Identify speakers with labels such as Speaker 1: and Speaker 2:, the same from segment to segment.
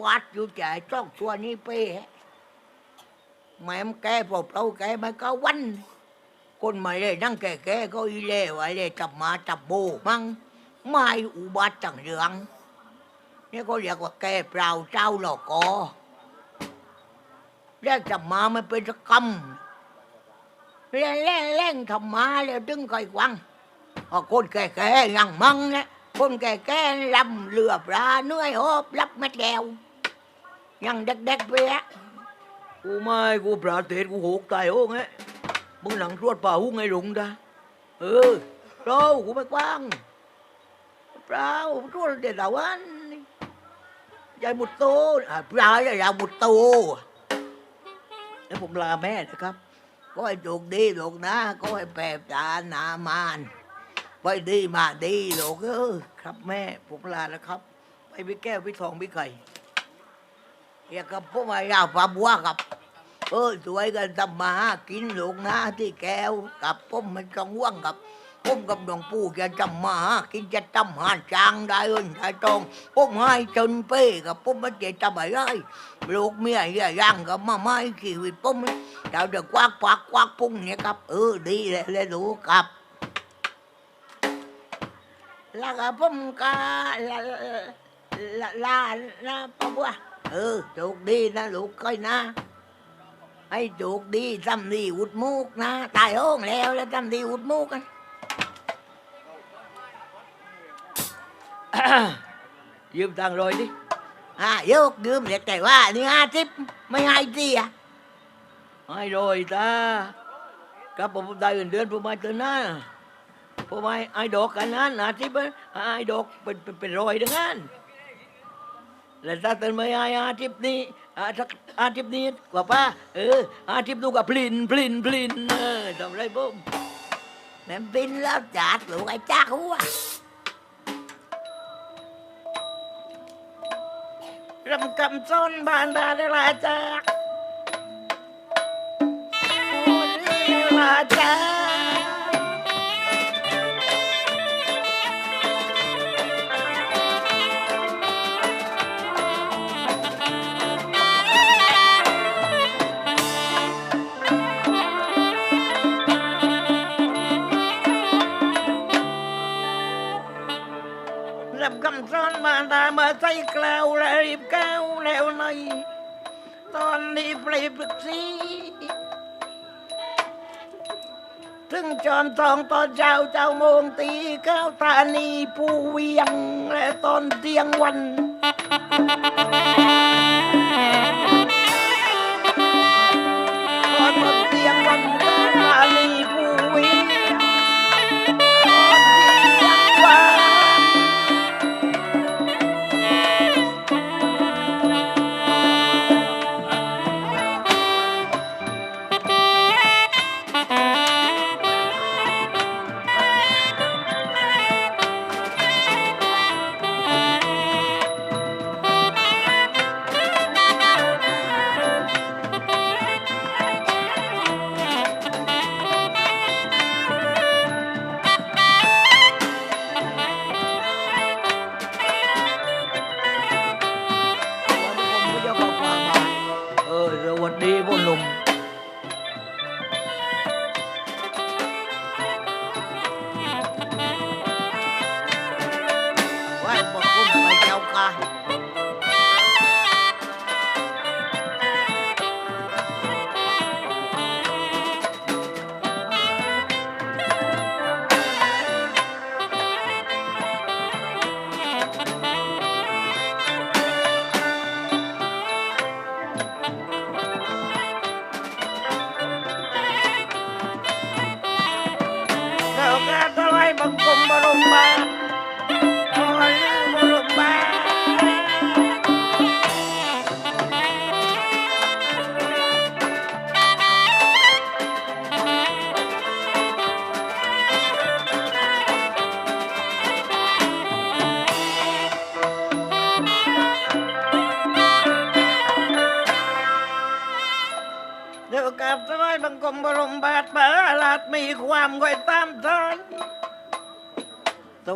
Speaker 1: บาทอยู่ใจจ้องตัวนี้ไปแม่มแกพอเราแกไม่ก็วัน คนมาเลยนั่งแก่ๆก็อีเล่ไว้เลยจับมาจับโบมั่งไม่อุบัติต่างเรื่องนี่ก็เรียกว่าแกเปล่าเจ้าหลอกกอแรกจับมามันเป็นสกรรมเล่นเล่นเล่นทำมาแล้วดึงไก่กวังเอคนแก่ๆยังมั่งเนะ คนแก่ๆลำเรือปลาเหนื้อยหอบรับเม็ดแก้วยังเด็กๆไปอะ
Speaker 2: กูไม่กูปราเทศกูหกตายโอ้ไงมึงหนังตรวจป่าหุ้งไงหลงดาเออเรากูไม่กว้างเปล่าตรวจเด็ดดาวันยายหมุดโตอะปลาใหญ่ยายหมุดโตแล้วผมลาแม่นะครับ
Speaker 1: ก็ให้โชคดีลูกนะก็ให้แปบตาหนามาน ไปดีมาดีลูกเออ
Speaker 2: ครับแม่ ผมลาแล้วครับ ไปพี่แก้วพี่ทองพี่ไข่
Speaker 1: อยากับพวกมายาวปลาบัวกับ เออสวยกันทำมาหากินลูกนะที่แก้วกับผมมันจังว่างกับผมกับหลวงปู่จะจำมาหากินจะจำหานจางได้เอินได้ตรงผมให้จนเป้กับผมมันจะจำอะไรลูกเมียอย่าย่างกับมาไม่ชีวิตผมเราจะควักควักควักพุ่งเนี่ยครับ เออดีเลยเลยลูกครับ แล้วก็ผมก็ลาลาลาลาปะบัวเออโชคดีนะลูกก้อยนะ ให้โชคดีทำดีอุดมูกนะ ตายห้องแล้วแล้วทำดีอุดมูกกัน
Speaker 2: ยืมตังค์รอยดิ
Speaker 1: อะยกยืมเด็กแต่ว่า นี่ห้าสิบไม่ให้ดีอะ
Speaker 2: ให้รอยตากับผมได้เงินเดือนผมมาเจอหน้า ผมให้ไอ้ดอกกันนั้นอาทิตย์ไอ้ดอกเป็นเป็นรอยดังนั้นแล้วถ้าเตือนไม่ให้อาทิตย์นี้อาทิตย์นี้กว่าป้าเอออาทิตย์นูกับพลินพลินพลินเออทำไรบุ้ม
Speaker 1: แม่บินแล้วจัดหลูกไอ้จ้าหัว
Speaker 2: รำกำซ้อนบานดาเดลาจากโอ้เดลาจาก ซ้อนามาใส่กล่าวแล้วรีบก้าวแล้วในตอนนี้ไปปรึกษีถึงจอนทองตอนเช้าเจ้าโมงตีเก้าตานีผู้เวียงและตอนเตียงวัน
Speaker 1: ไ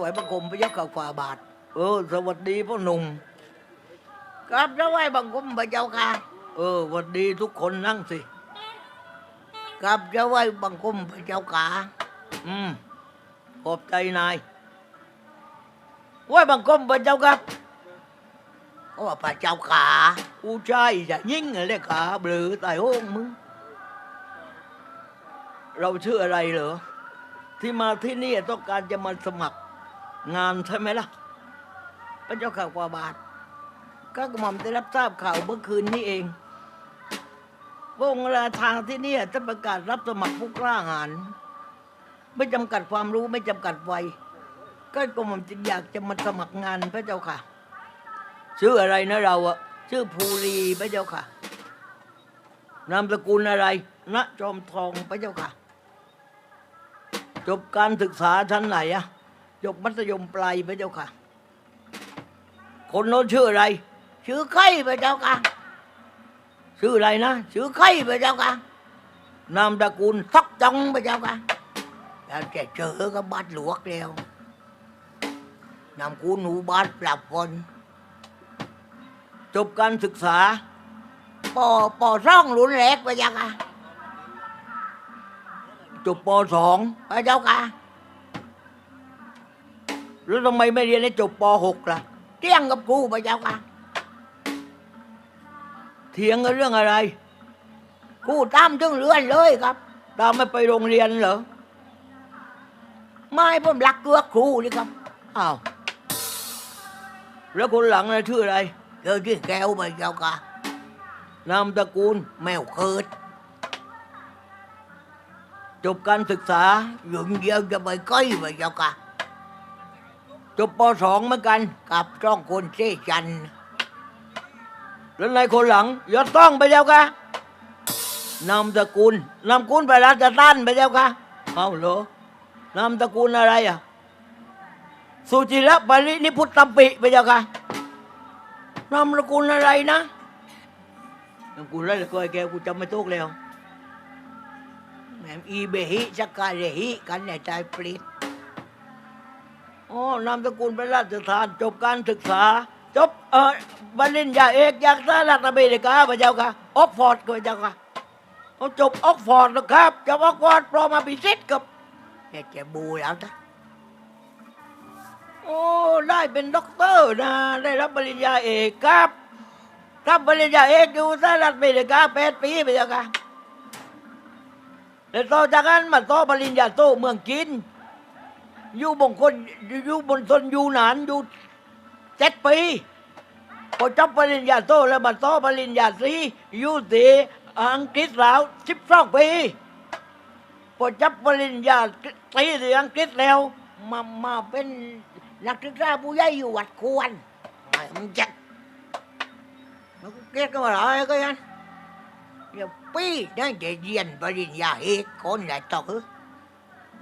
Speaker 1: วัสดีบังคมพระยาข่าวฝ่าบาท
Speaker 2: เออ สวัสดีพ่อหนุ่ม
Speaker 1: กราบถวายบังคมพระเจ้าค่ะ
Speaker 2: เออหวัดดีทุกคนนั่งสิ
Speaker 1: กราบถวายบังคมพระเจ้าค่ะ
Speaker 2: อืมขอบใจนายไหวบังคมพระเจ้าครับ
Speaker 1: โอ้พระเจ้าค่ะ
Speaker 2: กูชายจะยิ่งอะไรขาเบลือตายโห้งมึง เราชื่ออะไรเหรอที่มาที่นี่ต้องการจะมาสมัคร งานใช่ไหมล่ะ
Speaker 1: พระเจ้าข่าวกว่าบาท ก็กระหม่อมได้รับทราบข่าวเมื่อคืนนี้เองวงเวลาทางที่นี่จะประกาศรับสมัครผู้กล้าหาญไม่จำกัดความรู้ไม่จำกัดวัยก็กระหม่อมจึงอยากจะมาสมัครงานพระเจ้าค่ะ
Speaker 2: ชื่ออะไรนะเราอะ
Speaker 1: ชื่อภูรีพระเจ้าค่ะ
Speaker 2: นามสกุลอะไร
Speaker 1: ณ จอมทองพระเจ้าค่ะ
Speaker 2: จบการศึกษาชั้นไหนอะ
Speaker 1: จบมัธยมปลายพระเจ้าค่ะ
Speaker 2: คนโน้นชื่ออะไร
Speaker 1: ชื่อไข่พระเจ้าค่ะ
Speaker 2: ชื่ออะไรนะ
Speaker 1: ชื่อไข่พระเจ้าค่ะ
Speaker 2: นามตระกูล
Speaker 1: ทักจังพระเจ้าค่ะแล้วจะเจอกับบาดหลวกแล้วนำกูหนูบาดปรับฝน
Speaker 2: จบการศึกษา
Speaker 1: ปอปอร่องรุนแรงพระเจ้าค่ะ
Speaker 2: จบปสอง
Speaker 1: พระเจ้าค่ะ
Speaker 2: แล้วทำไมไม่เรียนให้จบปหกล่ะ
Speaker 1: เที่ยงกับกูพระเจ้าค่ะ
Speaker 2: เถียงกันเรื่องอะไร
Speaker 1: กูตามถึงเรือนเลยครับ
Speaker 2: ตามไม่ไปโรงเรียนเหรอ
Speaker 1: ไม่ผมรักเกือครูเลยครับ
Speaker 2: อ้าวแล้วคนหลังนะชื่ออะไร
Speaker 1: เจอที่แก้วพระเจ้าค่ะ
Speaker 2: นามตระกูล
Speaker 1: แมวเคิด
Speaker 2: จบการศึกษา
Speaker 1: หยุ่งเดียวจะไปก้อยพระเจ้าค่ะ
Speaker 2: จบปสองเหมือนกัน
Speaker 1: กับจ้องคนเชจัน
Speaker 2: แล้วในคนหลังยศต้องไปเจ้าค่ะนามตระกูลนามกุลไปรัชตันไปเจ้าค่ะเอาเหรอนามตระกูลอะไรอะสุจิระปรินิพุตตมปิไปเจ้าค่ะนามสกุลอะไรนะนามกุลอะไรก็ไอ้แกกูจำไม่ถูกแล้ว
Speaker 1: แหมอีเบหิจักกาเรหิกันในใจปลิด
Speaker 2: อ๋อนามสกุลเป็นราชทานจบการศึกษา จบเออปริญญาเอกจากสหรัฐอเมริกาพระเจ้าค่ะออกฟอร์ดพระเจ้าค่ะเขาจบออกฟอร์ดนะครับจบออกฟอร์ดพร้อมมาพิเศษกับ
Speaker 1: เนี่ยจะบูแล้วนะ
Speaker 2: โอ้ได้เป็นด็อกเตอร์นะ ได้รับปริญญาเอกครับรับปริญญาเอกอยู่สหรัฐอเมริกาแปดปีพระเจ้าค่ะแล้วต่อจากนั้นมาต่อปริญญาโตเมืองจีน อยู่บงคนอยู่บนทนอยู่นานอยู่เจ็ดปีพอจบปริญญาโตแล้วมาต่อปริญญาตรีอยู่ที่อังกฤษแล้วสิบสองปีพอจบปริญญาตรีที่อังกฤษแล้ว
Speaker 1: มามาเป็นนักศึกษาผู้ใหญ่อยู่วัดควรไม่มันจะมันก็เกลียดกันว่าอะไรก็ยันเดี๋ยวปีนั่นจะเรียนปริญญาเอกคนไหนต่อคือ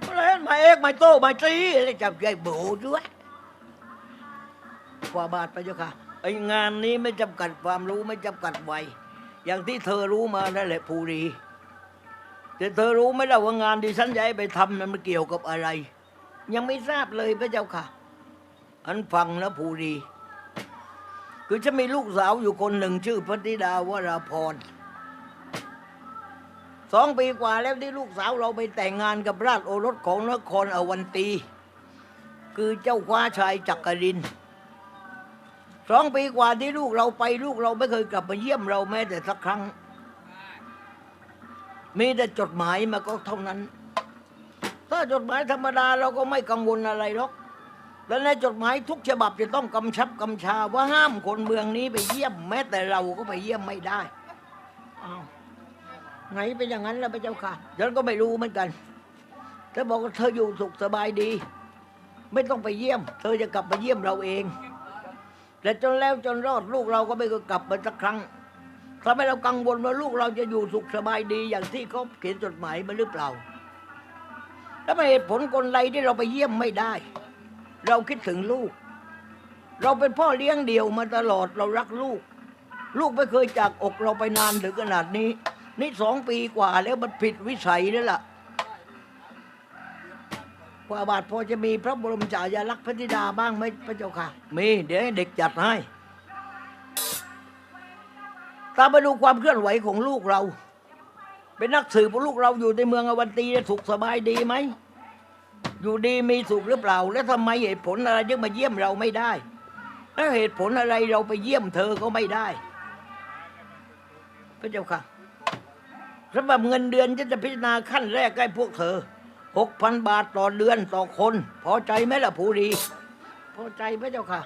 Speaker 1: ะ
Speaker 2: ไรมาเอกมาโตมาตรี
Speaker 1: แล้วจะใจบูด้วย
Speaker 2: กว่าบาทไปเจ้าค่ะไองานนี้ไม่จำกัดความรู้ไม่จำกัดวัยอย่างที่เธอรู้มานั่นแหละภูรีแต่เธอรู้ไหมล่ะว่างานที่ฉันจะให้ไปทำนั้นมันเกี่ยวกับอะไร
Speaker 1: ยังไม่ทราบเลยพระเจ้าค่ะ
Speaker 2: อันฟังนะภูรี คือฉันมีลูกสาวอยู่คนหนึ่งชื่อพระธิดาวราพร สองปีกว่าแล้วที่ลูกสาวเราไปแต่งงานกับราชโอรสของนครอวันตี คือเจ้าคว้าชายจักรินสองปีกว่าที่ลูกเราไปลูกเราไม่เคยกลับมาเยี่ยมเราแม้แต่สักครั้ง มีแต่จดหมายมาก็เท่านั้น ถ้าจดหมายธรรมดาเราก็ไม่กังวลอะไรหรอกและในจดหมายทุกฉบับจะต้องกำชับกำชาว่าห้ามคนเมืองนี้ไปเยี่ยม แม้แต่เราก็ไปเยี่ยมไม่ได้
Speaker 1: อ้าว ไงเป็นอย่างนั้นล่ะพระเจ้าค่ะ
Speaker 2: ฉันก็ไม่รู้เหมือนกัน เธอบอกว่าเธออยู่สุขสบายดี ไม่ต้องไปเยี่ยม เธอจะกลับมาเยี่ยมเราเอง แต่จนแล้วจนรอดลูกเราก็ไม่เคยกลับมาสักครั้งทำให้เรากังวลว่าลูกเราจะอยู่สุขสบายดีอย่างที่เขาเขียนจดหมายมาหรือเปล่า แล้วเป็นเหตุผลคนไรที่เราไปเยี่ยมไม่ได้ เราคิดถึงลูก เราเป็นพ่อเลี้ยงเดี่ยวมาตลอดเรารักลูก ลูกไม่เคยจากอกเราไปนานถึงขนาดนี้ นี่สองปีกว่าแล้วมันผิดวิสัยแล้วล่ะกว่าบาทพอจะมีพระบรมฉายาลักษณ์พระธิดาบ้างไหมพระเจ้าค่ะ มีเดี๋ยวเด็กจัดให้ตามไปดูความเคลื่อนไหวของลูกเรา เป็นนักสืบของลูกเราอยู่ในเมืองอวันตีสุขสบายดีไหม อยู่ดีมีสุขหรือเปล่า แล้วทำไมเหตุผลอะไรจึงมาเยี่ยมเราไม่ได้ แล้วเหตุผลอะไรเราไปเยี่ยมเธอก็ไม่ได้ พระเจ้าค่ะ สำหรับเงินเดือนจะจะพิจารณาขั้นแรกให้พวกเธอหกพันบาทต่อเดือนต่อคน พอใจไหมล่ะผู้ดี พอใจพระเจ้าค่ะ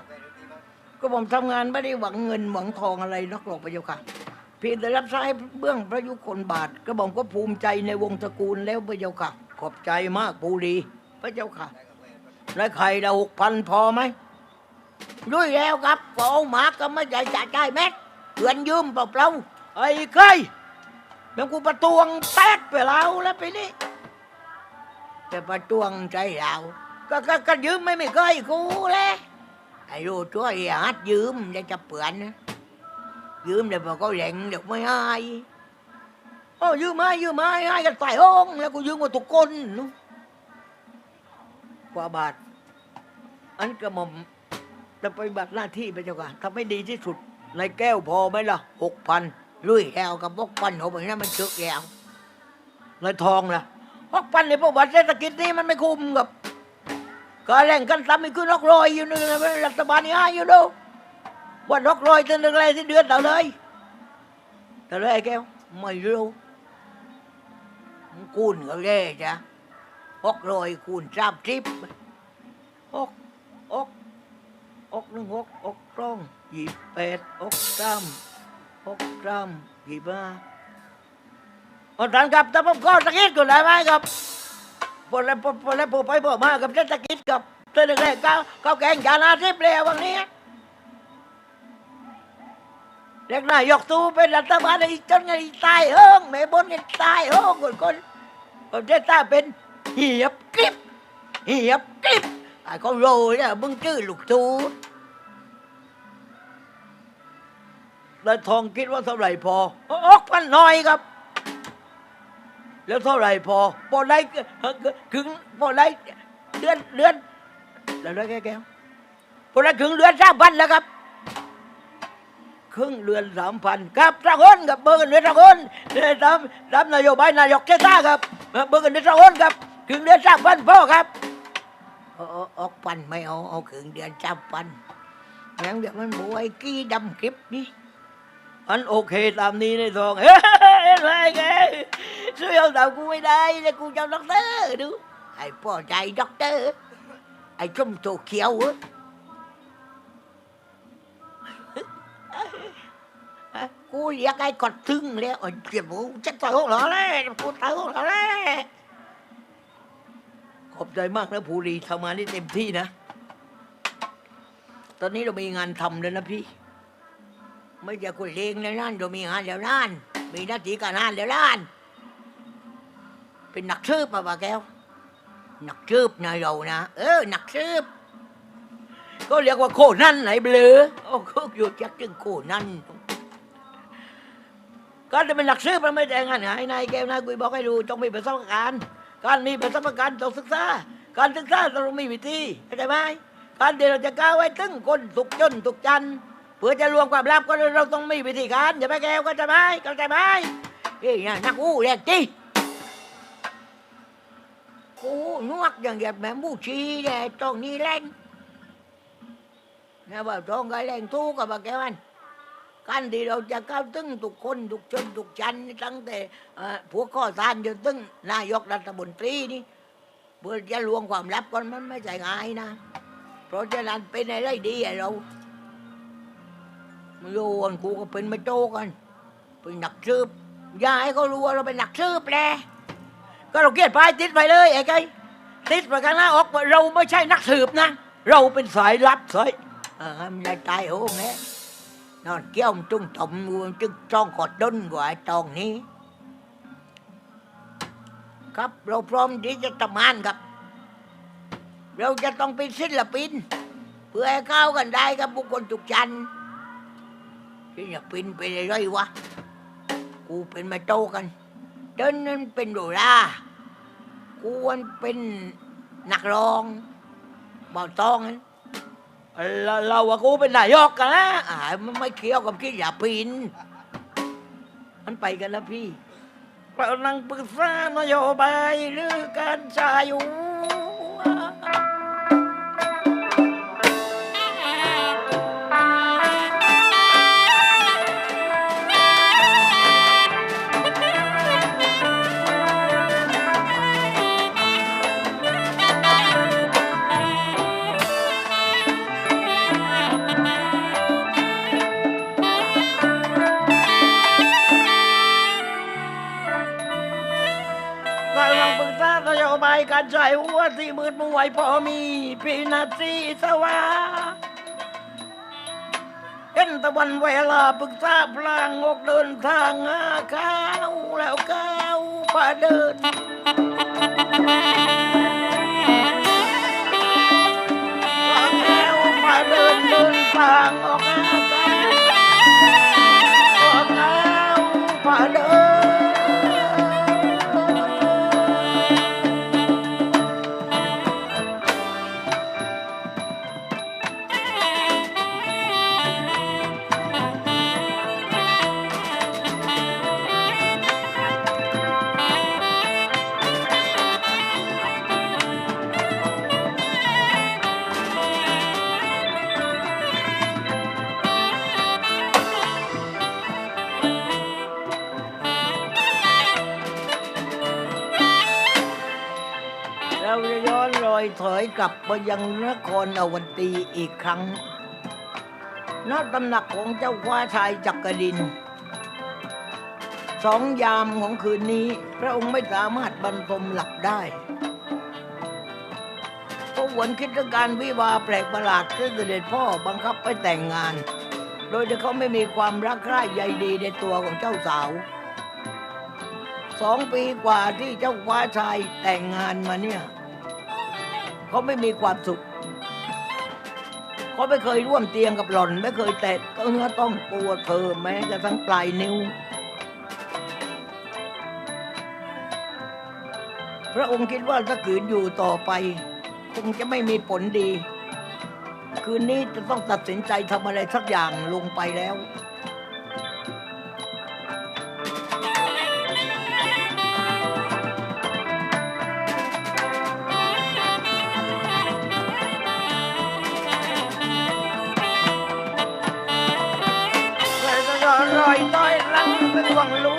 Speaker 2: ก็ผมทำงานไม่ได้หวังเงินหวังทองอะไรนักหรอกพระเจ้าค่ะเพียงแต่รับใช้เบื้องพระยุคลบาทก็ผมก็ภูมิใจในวงตระกูลแล้วพระเจ้าค่ะ ขอบใจมากผู้ดี พระเจ้าค่ะ แล้วใครละหกพันพอไหม
Speaker 1: ด้วยแล้วครับพอเอาหมาก็ไม่ใจจ่ายใจแม็กเพื่อนยืมเปล่า
Speaker 2: ไอ้เคย แม่งกูประตวงแตกไปแล้วแล้วไปนี่
Speaker 1: แต่ประตวงใจเรา
Speaker 2: ก็ก็ก็ยืมไม่ไม่เคยกูเลย
Speaker 1: ไอ้รู้ตัวอย่าหัดยืมจะจะเปื่อนนะยืมเดี๋ยวพอเขาแหล่งเดี๋ยวไม่ให้
Speaker 2: โอ้ยืมมายืมมาให้กันใส่ห้องแล้วกูยืมมาทุกคนนู้กว่าบาท อันกระหม่อมจะไปบัติหน้าที่ไปเจ้าค่ะทำให้ดีที่สุด ในแก้วพอไหมล่ะหกพัน
Speaker 1: ลุยแล้วกับบกปันหัวมันนั้นมันชึกแล้ว
Speaker 2: ในทองล่ะหกพันในประวัติเศรษฐกิจนี้มันไม่คุ้มกับก็แรงกันซ้ำมีขึ้นนกรอยอยู่นึงนะรัฐบาลนี่ให้อยู่ดูว่านกรอยตั้งแต่ไรที่เดือนเท่าเลยเท่าเลยไอ้แก้ว
Speaker 1: ไม่รู้มันคูณก็เล่จ้ะหกร้อยคูณสามสิบ
Speaker 2: อกอกอกหนึ่งอกอกสองยี่สิบแปดอกสาม อกสามยี่บห้าอาจารย์ครับถ้าผมก็ตะกี้ก็ได้ไหมครับพอแล้วพอพอแล้วพอไปพอมากับเศรษฐกิจกับเศรษฐกิจก้าวก้าวแกงจานาทิพย์แล้ววันนี้เรียกนายกตู้เป็นรัฐบาลไอ้จนไงตายเฮ้งแม่บนไงตายเฮ้งคนคนประเทศใต้เป็นเหียบกริบเหียบกริบ
Speaker 1: ไอ้เขาโรยเนี่ยมึงชื่อลูกทู
Speaker 2: แล้วทองคิดว่าเท่าไหร่พอออกพันหน่อยครับ แล้วเท่าไหร่พอพอได้ถึงพอได้เดือนเดือนแล้วได้แก้แก้วพอได้ถึงเดือนสามพันแล้วครับครึ่งเดือนสามพันครับสองคนกับเบอร์กันเดือนสองคนเนี่ยตามตามนโยบายนายกเจ้าครับเบอร์กันเดือนสองคนครับถึงเดือนสามพันพ่อครับ
Speaker 1: ออกปันไม่เอาเอาขึงเดือนจับปันงั้นเดี๋ยวมันบวยกี้ดำคลิปนี่
Speaker 2: อันโอเคตามนี้ในทองเฮ้ยอะไรแกช่วยเอาตามกูไม่ได้เลยกูจะด็อกเตอร์ดู
Speaker 1: ไอ้พ่อใจด็อกเตอร์ไอ้ชมโตเขียวกูเรียกไอ้กอดทึ่งแล้วไอ้เจ็บหูจะต่อยหัวเราเลยกูต่อยหัวเราเลย
Speaker 2: ขอบใจมากนะภูรีทำงานได้เต็มที่นะ ตอนนี้เรามีงานทำแล้วนะพี่
Speaker 1: ไม่ใช่คนเลงแล้วนั่นเรามีงานแล้วนั่นมีหน้าที่การงานแล้วนั่นเป็นนักสืบมาป่ะแก้วนักสืบนะเรานะเออนักสืบ
Speaker 2: ก็เรียกว่าโคนั่นไหนเบลอ
Speaker 1: โอ้คุกอยู่จักจึงโค่นั่น
Speaker 2: การจะเป็นหลักซื้อมันไม่แต่งานหายนายแก้วนายกุยบอกให้รู้ต้องมีประสบการณ์การมีประสบการณ์ต้องศึกษาการศึกษาต้องมีวิธีเข้าใจไหมการเดียวเราจะก้าวไว้ตึงคนสุกจนสุกจันทร์ เพื่อจะรวมความลับก็เราต้องมีวิธีการอย่าไปแก้วเข้าใจไมเข้าใจไม
Speaker 1: เอ้ยนะนักอู้แรงจีกูนวกอย่างเดียวแม่มูชีแหละตรงนี้แรงนะว่าตรงก็แรงทูกับแกมันการที่เราจะก้าวตึงทุกคนทุกชนทุกชั้นตั้งแต่เอ่อพวข้อทานจนตึงนายกรัฐมนตรีนี่เพื่อจะลวงความลับกันมันไม่ใช่ง่ายนะ เพราะฉะนั้นเป็นอะไรดีเรา ไม่รู้วันกูก็เป็นไม่โตกัน เป็นหนักสืบอยาให้เขารู้ว่าเราเป็นหนักสืบแหละ
Speaker 2: ก็เราเกียดไปติดไปเลยไอ้ไก่ติดไปกันหน้าออกว่าเราไม่ใช่นักสืบนะ เราเป็นสายลับสาย
Speaker 1: เออมันได้ตายโหงเนี่ยนอนเกี้ยวจุ้งถมงูมันจึงจ้องกอดด้นกว่าไอ้ตองนี้ ครับเราพร้อมที่จะทำงานครับ เราจะต้องเป็นศิลปิน เพื่อให้เข้ากันได้กับบุคคลทุกชั้น ศิลปินเป็นอะไรวะ กูเป็นม่โตกันเดินนั้นเป็นโดรากูมันเป็นนักร้องเบาตองนั้น
Speaker 2: เราเราว่ากูเป็นนายกกันนะ
Speaker 1: อ่ามันไม่เกี่ยวกับศิลปิน
Speaker 2: มันไปกันแล้วพี่เรานั่งปรึกษานโยบายหรือการชายอยู่ ใจหัวที่มืดมวยพอมีพีนาทีสว่าเห็นตะวันเวลาปรึกษาพลางออกเดินทางหาข้าวแล้วก้าวพาเดิน ยกลับไปยังนครอวันตีอีกครั้งณตำหนักของเจ้าฟ้าชายจักรดิน สองยามของคืนนี้ พระองค์ไม่สามารถบรรทมหลับได้เพราะหวนคิดถึงการวิวาแปลกประหลาดที่เสด็จพ่อบังคับไปแต่งงาน โดยที่เขาไม่มีความรักใคร่ใยดีในตัวของเจ้าสาวสองปีกว่าที่เจ้าฟ้าชายแต่งงานมาเนี่ย เขาไม่มีความสุขเขาไม่เคยร่วมเตียงกับหล่อน ไม่เคยแตะเนื้อต้องตัวเธอแม้กระทั่งปลายนิ้ว พระองค์คิดว่าถ้าขืนอยู่ต่อไป คงจะไม่มีผลดี คืนนี้จะต้องตัดสินใจทำอะไรสักอย่างลงไปแล้ว ว路